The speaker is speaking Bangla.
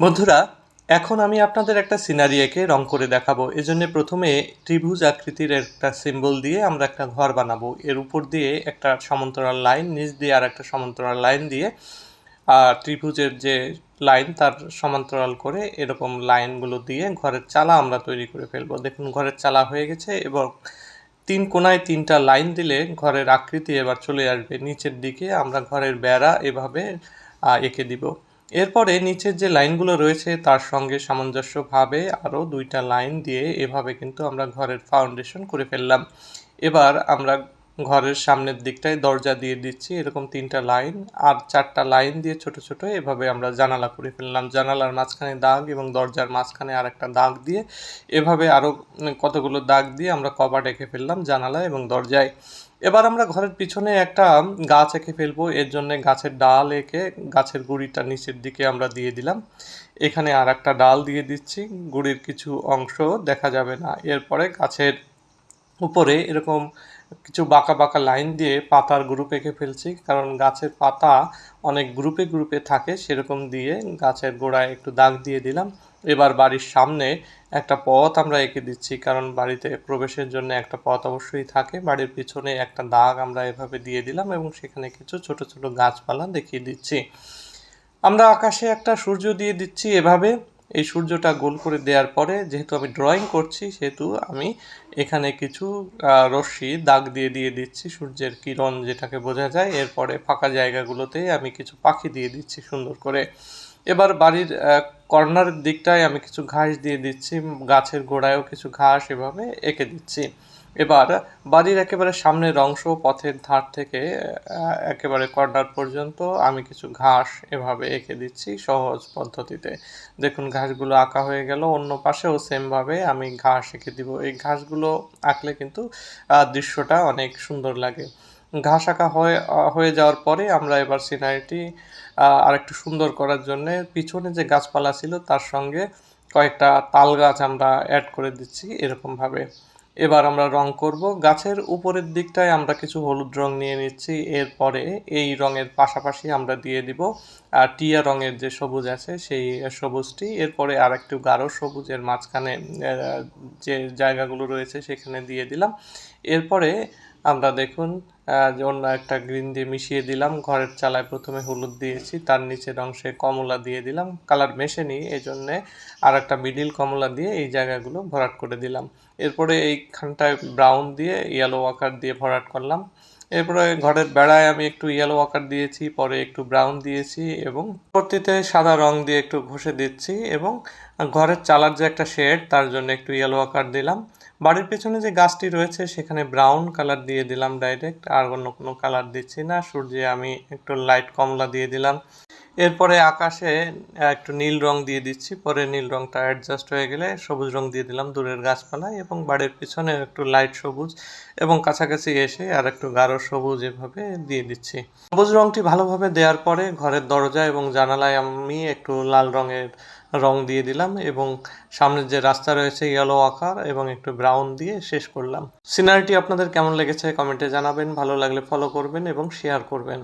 বন্ধুরা, এখন আমি আপনাদের একটা সিনারি এঁকে রং করে দেখাবো। এজন্য প্রথমে ত্রিভুজ আকৃতির একটা সিম্বল দিয়ে আমরা একটা ঘর বানাবো। এর উপর দিয়ে একটা সমান্তরাল লাইন, নিচ দিয়ে আর একটা সমান্তরাল লাইন দিয়ে, আর ত্রিভুজের যে লাইন তার সমান্তরাল করে এরকম লাইনগুলো দিয়ে ঘরের চালা আমরা তৈরি করে ফেলব। দেখুন, ঘরের চালা হয়ে গেছে এবং তিন কোনায় তিনটা লাইন দিলে ঘরের আকৃতি এবার চলে আসবে। নিচের দিকে আমরা ঘরের বেড়া এভাবে এঁকে দিব। এরপরে নিচের যে লাইনগুলো রয়েছে, তার সঙ্গে সামঞ্জস্যভাবে আরও দুইটা লাইন দিয়ে এভাবে কিন্তু আমরা ঘরের ফাউন্ডেশন করে ফেললাম। এবার আমরা ঘরের সামনের দিকটায় দরজা দিয়ে দিচ্ছি, এরকম তিনটা লাইন আর চারটা লাইন দিয়ে ছোট ছোট এভাবে আমরা জানালা করে ফেললাম। জানালার মাঝখানে দাগ এবং দরজার মাঝখানে আর একটা দাগ দিয়ে এভাবে আরও কতগুলো দাগ দিয়ে আমরা কভার এঁকে ফেললাম জানালা এবং দরজায়। এবার আমরা ঘরের পিছনে একটা গাছ এঁকে ফেলব। এর জন্য গাছের ডাল এঁকে গাছের গুঁড়িটা নিচের দিকে আমরা দিয়ে দিলাম। এখানে আর একটা ডাল দিয়ে দিচ্ছি। গুঁড়ির কিছু অংশ দেখা যাবে না। এরপরে গাছের উপরে এরকম কিছু বাঁকা বাঁকা লাইন দিয়ে পাতার গ্রুপ এঁকে ফেলছি। কারণ গাছের পাতা অনেক গ্রুপে গ্রুপে থাকে, সেরকম দিয়ে গাছের গোড়ায় একটু দাগ দিয়ে দিলাম। এবার বাড়ির সামনে একটা পথ আমরা এঁকে দিচ্ছি, কারণ বাড়িতে প্রবেশের জন্য একটা পথ অবশ্যই থাকে। বাড়ির পিছনে একটা দাগ আমরা এভাবে দিয়ে দিলাম এবং সেখানে কিছু ছোট ছোট গাছপালা দেখিয়ে দিচ্ছি। আমরা আকাশে একটা সূর্য দিয়ে দিচ্ছি এভাবে। এই সূর্যটা গোল করে দেওয়ার পরে যেহেতু আমি ড্রয়িং করছি, সেহেতু আমি এখানে কিছু রশ্মি, দাগ দিয়ে দিয়ে দিচ্ছি সূর্যের কিরণ যেটাকে বোঝা যায়। এরপরে ফাঁকা জায়গাগুলোতে আমি কিছু পাখি দিয়ে দিচ্ছি সুন্দর করে। এবার বাড়ির কর্নার দিকটায় আমি কিছু ঘাস দিয়ে দিচ্ছি, গাছের গোড়ায়ও কিছু ঘাস এভাবে এঁকে দিচ্ছি। এবার বাড়ির একেবারে সামনের অংশ পথের ধার থেকে একেবারে কর্নার পর্যন্ত আমি কিছু ঘাস এভাবে এঁকে দিচ্ছি সহজ পদ্ধতিতে। দেখুন, ঘাসগুলো আঁকা হয়ে গেল, অন্য পাশেও সেমভাবে আমি ঘাস এঁকে দিব। এই ঘাসগুলো আঁকলে কিন্তু দৃশ্যটা অনেক সুন্দর লাগে। ঘাস আঁকা হয়ে হয়ে যাওয়ার পরে আমরা এবার সিনারিটি আরেকটু সুন্দর করার জন্য পিছনে যে গাছপালা ছিল তার সঙ্গে কয়েকটা তাল গাছ আমরা অ্যাড করে দিচ্ছি এরকমভাবে। এবার আমরা রং করব। গাছের উপরের দিকটায় আমরা কিছু হলুদ রং নিয়ে নিচ্ছি। এরপরে এই রঙের পাশাপাশি আমরা দিয়ে দিব আর টিয়া রঙের যে সবুজ আছে সেই সবুজটি। এরপরে আর একটু গাঢ় সবুজের মাঝখানে যে জায়গাগুলো রয়েছে সেখানে দিয়ে দিলাম। এরপরে আমরা দেখুন অন্য একটা গ্রিন দিয়ে মিশিয়ে দিলাম, ঘরের চালায় প্রথমে হলুদ দিয়েছি, তার নিচের অংশে কমলা দিয়ে দিলাম, কালার মেশে নিই এই জন্যে আর একটা মিডিল কমলা দিয়ে এই জায়গাগুলো ভরাট করে দিলাম। এরপরে এইখানটায় ব্রাউন দিয়ে ইয়েলো ওয়াকার দিয়ে ভরাট করলাম। এরপরে ঘরের বেড়ায় আমি একটু ইয়েলো ওয়াকার দিয়েছি, পরে একটু ব্রাউন দিয়েছি এবং পরবর্তীতে সাদা রং দিয়ে একটু ঘষে দিচ্ছি এবং ঘরের চালার যে একটা শেড তার জন্য একটু ইয়েলো ওয়াকার দিলাম। বাড়ির পেছনে যে গাছটি রয়েছে, সেখানে ব্রাউন কালার দিয়ে দিলাম ডাইরেক্ট আর অন্য কোনো কালার দিচ্ছি না। সূর্যে আমি একটু লাইট কমলা দিয়ে দিলাম। এরপরে আকাশে একটু নীল রং দিয়ে দিচ্ছি, পরে নীল রংটা অ্যাডজাস্ট হয়ে গেলে সবুজ রং দিয়ে দিলাম দূরের গাছপালায় এবং বাড়ির পিছনে একটু লাইট সবুজ এবং কাছাকাছি এসে আর একটু গাঢ় সবুজ এভাবে দিয়ে দিচ্ছি। সবুজ রংটি ভালোভাবে দেওয়ার পরে ঘরের দরজা এবং জানালায় আমি একটু লাল রঙের রং দিয়ে দিলাম এবং সামনের যে রাস্তা রয়েছে ইয়েলো আকার এবং একটু ব্রাউন দিয়ে শেষ করলাম। সিনারিটি আপনাদের কেমন লেগেছে কমেন্টে জানাবেন, ভালো লাগলে ফলো করবেন এবং শেয়ার করবেন।